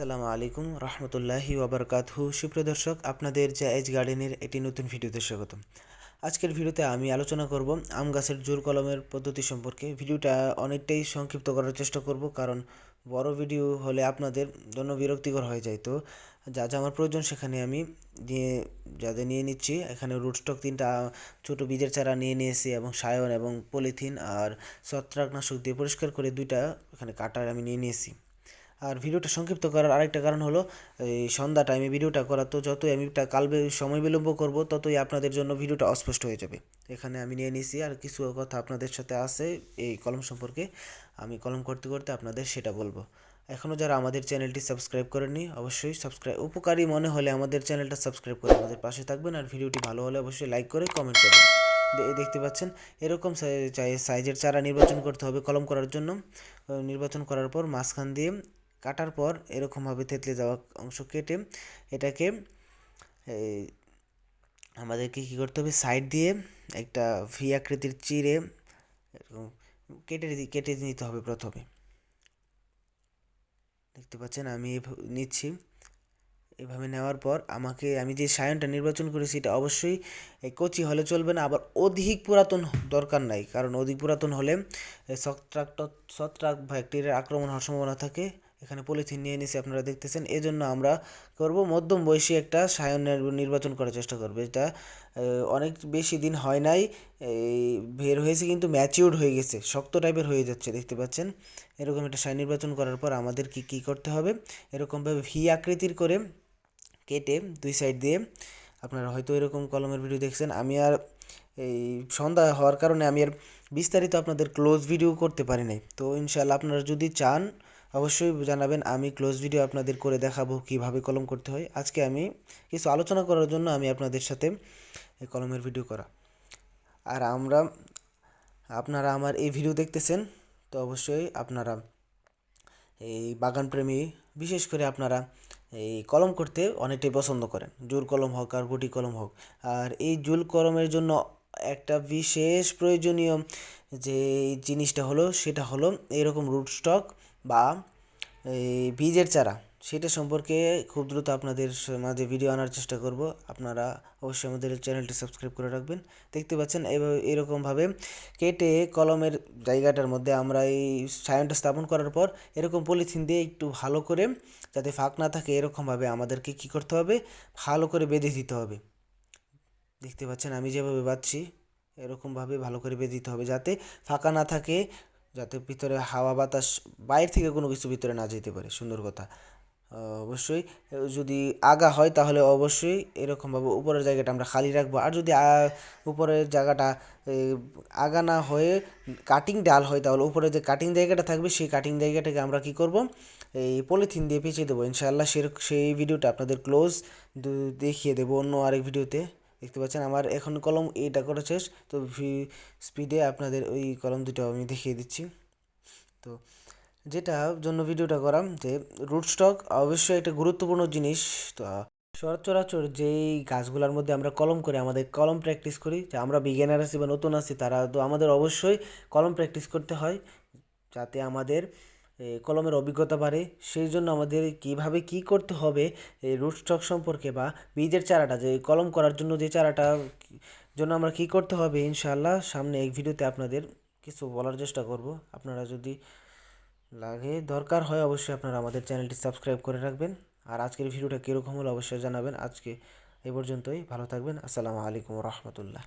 আসসালামু আলাইকুম রহমতুল্লাহি ওবরকাতহু সুপ্রিয় দর্শক, আপনাদের জায়েজ গার্ডেনের একটি নতুন ভিডিওতে স্বাগত আজকের ভিডিওতে আমি আলোচনা করব আম গাছের জোর কলমের পদ্ধতি সম্পর্কে। ভিডিওটা অনেকটাই সংক্ষিপ্ত করার চেষ্টা করব, কারণ বড় ভিডিও হলে আপনাদের জন্য বিরক্তিকর হয়ে যায়। তো যা যা আমার প্রয়োজন সেখানে আমি নিয়ে যাদের নিয়ে নিচ্ছি। এখানে রুটস্টক তিনটা, ছোটো বীজের চারা নিয়ে নিয়েছি এবং সায়ন এবং পলিথিন আর ছত্রাকনাশক দিয়ে পরিষ্কার করে দুইটা এখানে কাটার আমি নিয়ে নিয়েছি। আর ভিডিওটা সংক্ষিপ্ত করার আরেকটা কারণ হলো, এই সন্ধ্যা টাইমে ভিডিওটা করা, তো যতই আমি টা- কাল সময় বিলম্ব করব, ততই আপনাদের জন্য ভিডিওটা অস্পষ্ট হয়ে যাবে। এখানে আমি নিয়ে নিয়েছি আর কিছু কথা আপনাদের সাথে আছে এই কলম সম্পর্কে, আমি কলম করতে করতে আপনাদের সেটা বলব। এখনও যারা আমাদের চ্যানেলটি সাবস্ক্রাইব করেননি, অবশ্যই সাবস্ক্রাইব উপকারী মনে হলে আমাদের চ্যানেলটা সাবস্ক্রাইব করে আমাদের পাশে থাকবেন, আর ভিডিওটি ভালো হলে অবশ্যই লাইক করে কমেন্ট করবেন। দেখতে পাচ্ছেন, এরকম সাইজের চারা নির্বাচন করতে হবে কলম করার জন্য। নির্বাচন করার পর মাঝখান দিয়ে কাটার পর এরকমভাবে থেতলে যাওয়া অংশ কেটে এটাকে আমাদেরকে কী করতে হবে? সাইড দিয়ে একটা ভি আকৃতির চিড়ে এরকম কেটে কেটে নিতে হবে প্রথমে। দেখতে পাচ্ছেন আমি নিচ্ছি। এভাবে নেওয়ার পর আমাকে, আমি যে সায়নটা নির্বাচন করেছি এটা অবশ্যই এই কচি হলে চলবে না, আবার অধিক পুরাতন দরকার নাই, কারণ অধিক পুরাতন হলে ছত্রাক ছত্রাক ব্যাকটেরিয়ার আক্রমণ হওয়ার সম্ভাবনা থাকে। এখানে পলিথিন নিয়ে নিছি, আপনারা দেখতেছেন। এই জন্য আমরা করব মধ্যম বয়সী একটা সায়ন নির- নির্বাচন করার চেষ্টা করব। এটা অনেক বেশি দিন হয় নাই এই বের হয়েছে কিন্তু ম্যাচিউর্ড হয়ে গেছে, শক্ত টাইপের হয়ে যাচ্ছে, দেখতে পাচ্ছেন? এরকম একটা সায়ন নির্বাচন করার পর আমাদের কি কি করতে হবে? এরকমভাবে ভি আকৃতির করে কেটে দুই সাইড দিয়ে, আপনারা হয়তো এরকম কলমের ভিডিও দেখছেন, আমি আর এই সন্ধ্যা হওয়ার কারণে আমি আর বিস্তারিত আপনাদের ক্লোজ ভিডিও করতে পারি নাই। তো ইনশাল্লাহ আপনারা যদি চান অবশ্যই জানাবেন, আমি ক্লোজ ভিডিও আপনাদের করে দেখাবো কীভাবে কলম করতে হয়। আজকে আমি কিছু আলোচনা করার জন্য আমি আপনাদের সাথে কলমের ভিডিও করা। আর আমরা, আপনারা আমার এই ভিডিও দেখতেছেন, তো অবশ্যই আপনারা এই বাগানপ্রেমী, বিশেষ করে আপনারা এই কলম করতে অনেকটাই পছন্দ করেন। জোর কলম হোক আর গুটি কলম হোক। আর এই জুল কলমের জন্য একটা বিশেষ প্রয়োজনীয় যে জিনিসটা হলো, সেটা হলো এরকম রুট স্টক বা এই বীজের চারা, সেটা সম্পর্কে খুব দ্রুত আপনাদের মাঝে ভিডিও আনার চেষ্টা করব। আপনারা অবশ্যই আমাদের চ্যানেলটি সাবস্ক্রাইব করে রাখবেন। দেখতে পাচ্ছেন এভাবে এরকমভাবে কেটে কলমের জায়গাটার মধ্যে আমরা এই সায়নটা স্থাপন করার পর এরকম পলিথিন দিয়ে একটু ভালো করে, যাতে ফাঁক না থাকে, এরকমভাবে আমাদেরকে কী করতে হবে? ভালো করে বেঁধে দিতে হবে। দেখতে পাচ্ছেন, আমি যেভাবে বাঁধছি, এরকমভাবে ভালো করে বেঁধে দিতে হবে, যাতে ফাঁকা না থাকে যাতে ভিতরে হাওয়া বাতাস বাইরে থেকে কোনো কিছু ভিতরে না যেতে পারে, সুন্দর কথা। অবশ্যই, যদি আগা হয় তাহলে অবশ্যই এরকমভাবে উপরের জায়গাটা আমরা খালি রাখব। আর যদি উপরের জায়গাটা আগা না হয়ে কাটিং ডাল হয় তাহলে উপরে যে কাটিং জায়গাটা থাকবে, সেই কাটিং জায়গাটাকে আমরা কি করব? এই পলিথিন দিয়ে পেঁচিয়ে দেবো। ইনশাআল্লাহ সে, সেই ভিডিওটা আপনাদের ক্লোজ দেখিয়ে দেবো অন্য আরেক ভিডিওতে দেখতে পাচ্ছেন, আমার এখন কলম এটা করা শেষ। তো ভি স্পিডে আপনাদের ওই কলম দুটো আমি দেখিয়ে দিচ্ছি। তো যেটা জন্য ভিডিওটা করা যে রুট স্টক অবশ্যই একটা গুরুত্বপূর্ণ জিনিস। তো সচরাচর যেই গাছগুলোর মধ্যে আমরা কলম করে আমাদের কলম প্র্যাকটিস করি, যে আমরা বিজ্ঞানার আছি বা নতুন আছি, তারা তো আমাদের অবশ্যই কলম প্র্যাকটিস করতে হয়, যাতে আমাদের কলমের অভিজ্ঞতা বাড়ে। সেই জন্য আমাদের কীভাবে কি করতে হবে এই রুট স্টক সম্পর্কে বা বীজের চারাটা, যে কলম করার জন্য যে চারাটা, জন্য আমরা কি করতে হবে ইনশাআল্লাহ সামনে এই ভিডিওতে আপনাদের কিছু বলার চেষ্টা করব। আপনারা যদি লাগে, দরকার হয় অবশ্যই আপনারা আমাদের চ্যানেলটি সাবস্ক্রাইব করে রাখবেন। আর আজকের ভিডিওটা কীরকম হলো অবশ্যই জানাবেন। আজকে এই পর্যন্তই, ভালো থাকবেন। আসসালামু আলাইকুম রহমতুল্লাহ।